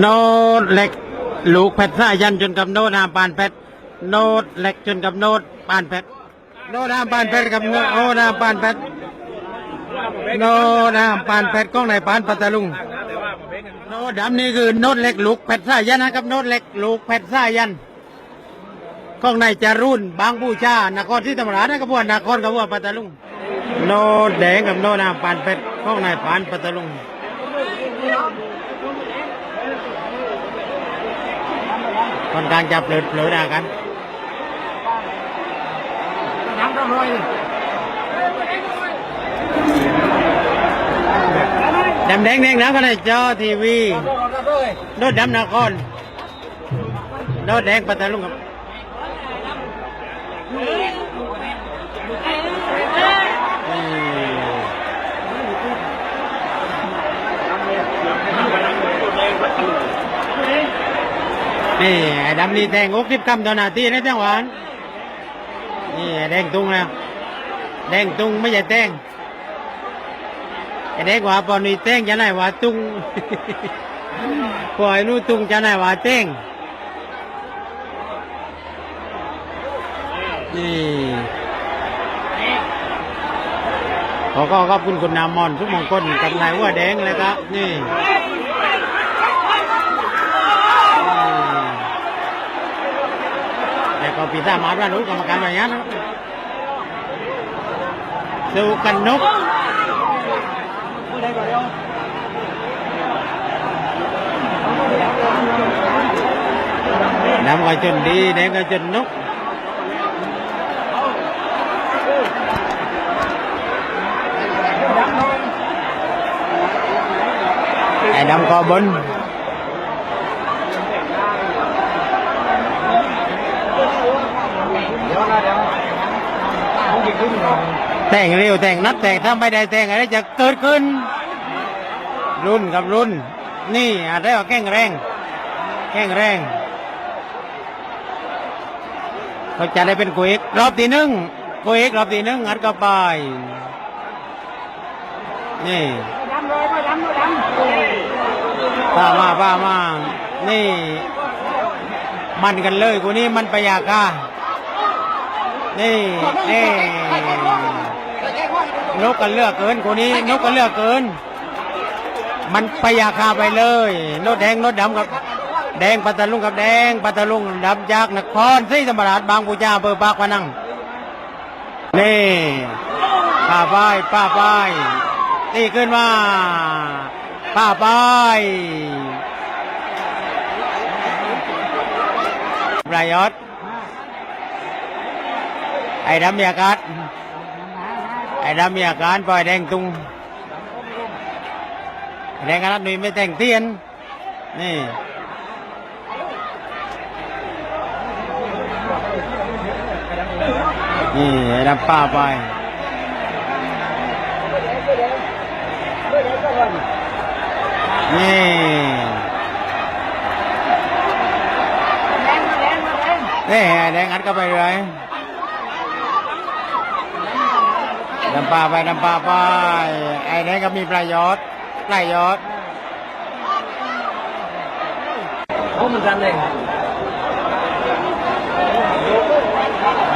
โนดเหล็กลูกเพชรสายันจนกับโนดหามปานเพชรโนดเหล็กจนกับโนดปานเพชรโนดหามปานเพชรกับโนดหามปานเพชรโนดหามปานเพชรก้องในปานปัตตลุงโนดดำนี่คือโนดเหล็กลูกเพชรสายันนะครับโนดเหล็กลูกเพชรสายันกล้องในจารุ่นบางบูชานครที่ธรรมราชนะครับพวกนครกับพวกปัตตลุงโนดแดงกับโนดหามปานเพชรก้องในปานปัตตลุง ค่อนข้างจะเปลือยเปลือยกันดำแดงแดงแล้วก็ได้จอทีวีโดดดำนครโดดแดงปัตตาลุงครับ นี่ไอ้ดำนี่แทงอกทิบคำตอหน้าทีนะจังหวานนี่ไอ้แดงตุงแล้วแดงตุงไม่ใช่แตงไอ้แดงว่าปอนนี่แตงจะไหนว่าตุงปล่อยนู่ตุงจะไหนว่าแตงนี่ขอขอขอบคุณคุณนามอนทุกมงคลกับนายว่าแดงเลยครับนี่อืม แล้วก็ปีซ่าจมาบ้านนู้นกรรมการแบบ นี้นครับแต่งเร็วแต่งนัดแต่งถ้าไม่ได้แต่งอะไรจะเกิดขึ้น รุ่นกับรุ่น นี่อะไรว่าแข่งแรงแข่งแรงเขาจะได้เป็นกุยกรอบที่หนึ่งกุยกรอบที่หนึ่งอัดเข้าไปนี่ป้ามาป้ามา นี่ มันกันเลยกูนี่มันประยากา นี่นี่นกกันเลือกเกินกูนี้นกกันเลือกเกิน มันประหยาคาไปเลยโนดแดงโนดดำกับ แดงปัตตาลุงกับแดงปัตตาลุงดำจากนครศรีธรรมราชบางปูจาอำเบอร์ปากพนังนี่ป้าป้ายป้าป้ายตีขึ้นมาป้าป้ายประยศ ไอ้ดำมีอาการ ไอ้ดำมีอาการปล่อยแดงตุงแดงกันนัดหนุ่ยไม่แต่งเตียน นี่นี่ไอ้ดำป้าไปนี่นี่แดงอัดเข้าไปเลย ดำปลาไปดำปลาไป ไอ้แดงก็มีประโยชน์ประโยชน์เขาเหมือนกันเลย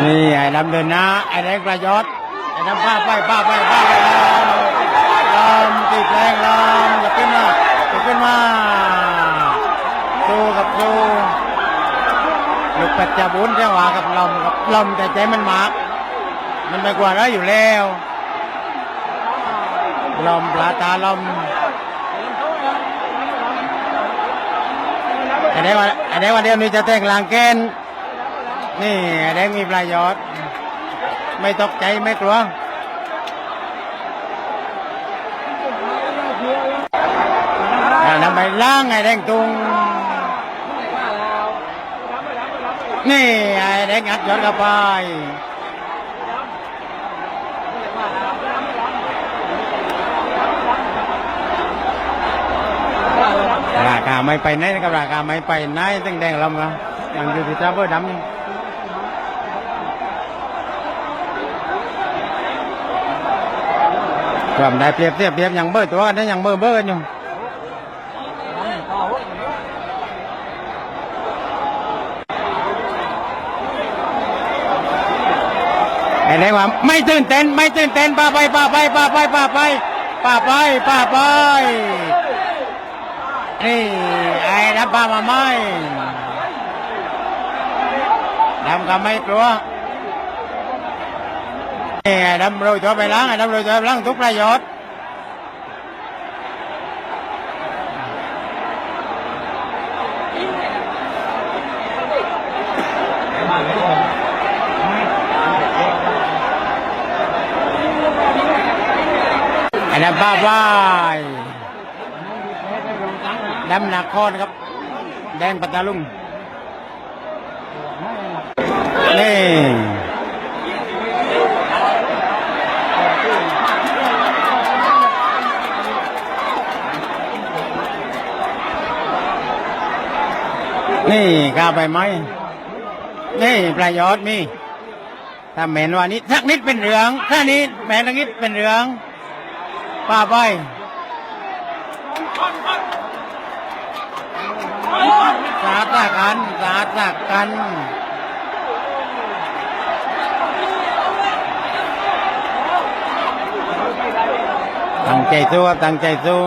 นี่ไอ้ดำเดินน้าไอ้แดงประโยชน์ไอ้ดำปลาไปปลาไปปลาไปลำติดแรงลำอย่าขึ้นมาอย่าขึ้นมาสู้กับสู้ลูกป็ดจะบุญเจ้าหวากับลมกับลมแต่ใจมันมาก มันไม่กว่าแล้วอยู่แล้วลมปลาตาลมไอ้เด็กว่าไอ้เด็กว่าเดี๋ยวนี้จะแต่งลางแกนนี่ไอ้เด็กมีประโยชน์ไม่ตกใจไม่กลัวนำไปล้างไอ้แดงตุงนี่ไอ้แดงอัดยอดเข้าไป ไม่ไปไหนกับราคาไม่ไปไหนตั้งแดงลำนะอย่างอยู่ที่ทราเบอร์ดำนี่ความได้เปรียบเทียบเปรียบอย่างเบอร์ตัวกันได้อย่างเบอร์เบอร์กันอยู่ไอ้ได้ว่าไม่ตื่นเต้นไม่ตื่นเต้นป้าไปป้าไปป้าไปป้าไปป้าไปป้าไป นี่ไอ้ดับป้ามาไม่ดำก็ไม่กลัวนี่ไอ้ดำโรยตัวไปล้างไอ้ดำโรยตัวไปล้างทุกประโยชน์ไอ้ดำป้าไป ดำหนักคอนครับ แดงปัตตาลุงนี่นี่กล้าไปไหมนี่ประโยชน์มีถ้าเหม็นว่านี้สักนิดเป็นเหลืองถ้านี้แม้สักนิดเป็นเหลืองป้าไป สาดสากันสาดสากันตั้งใจสู้ครับตั้งใจสู้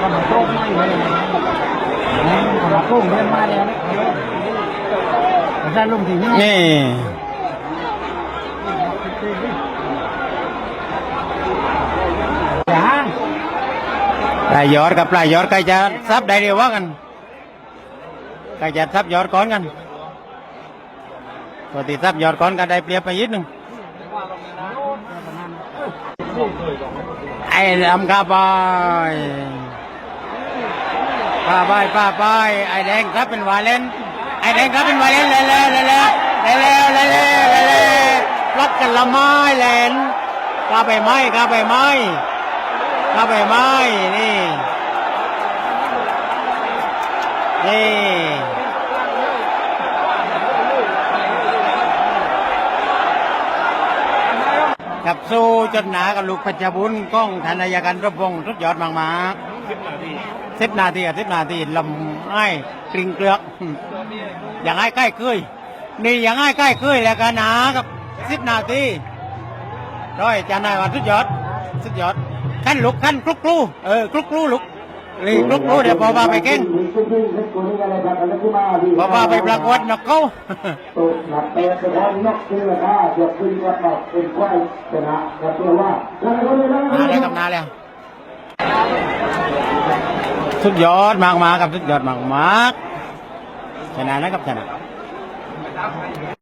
ก็มาโต้ไม่เลยนะมาโต้เรียนมาแล้วนะ แต่ถ้าลุงทีนี้นี่ อย่าปลายยอดกับปลายยอดใครจะซับได้เร็วกว่ากันใครจะซับยอดก่อนกันตัวที่ซับยอดก่อนก็ได้เปรียบไปนิดหนึ่งไอ้ลำกาบายป้าบายป้าบายไอ้แดงครับเป็นวาเลน อ้แดงครับเป็นวาเลนเลยเลยเลยเลยเลยเลยเลยเลยรักกันละไม้แหลนกาไปไม้กาไปไม้กาไปไม้นี่นี่กับสู้จนหนากับลูกปัจจบุญกล้องธนายการระพงศ์ทุดยอดมากมา สิบนาทีสิบนาทีลำไอ้กริงเกลือกอย่างไอ้ใกล้เคยนี่อย่างไอ้ใกล้เคยแล้วกันนากับสิบนาทีร้อยจานนายวันทุดยอดสุดยอดขั้นลุกขั้นกลุกกลูเออกลุกกลูลุกนี่กลุกกลูเดี๋ยวพอมาไปเก่งพอมาไปประกวดนกเขาตัวหนักเป็นสะท้อนนกคือราคาเกือบขึ้นกว่าอกเป็นควายชนะกับตัวว่าแล้วก็เลยนะนาแล้วกับนาแล้ว สุดยอดมากมากับสุดยอดมากมากชนะนะครับชนะ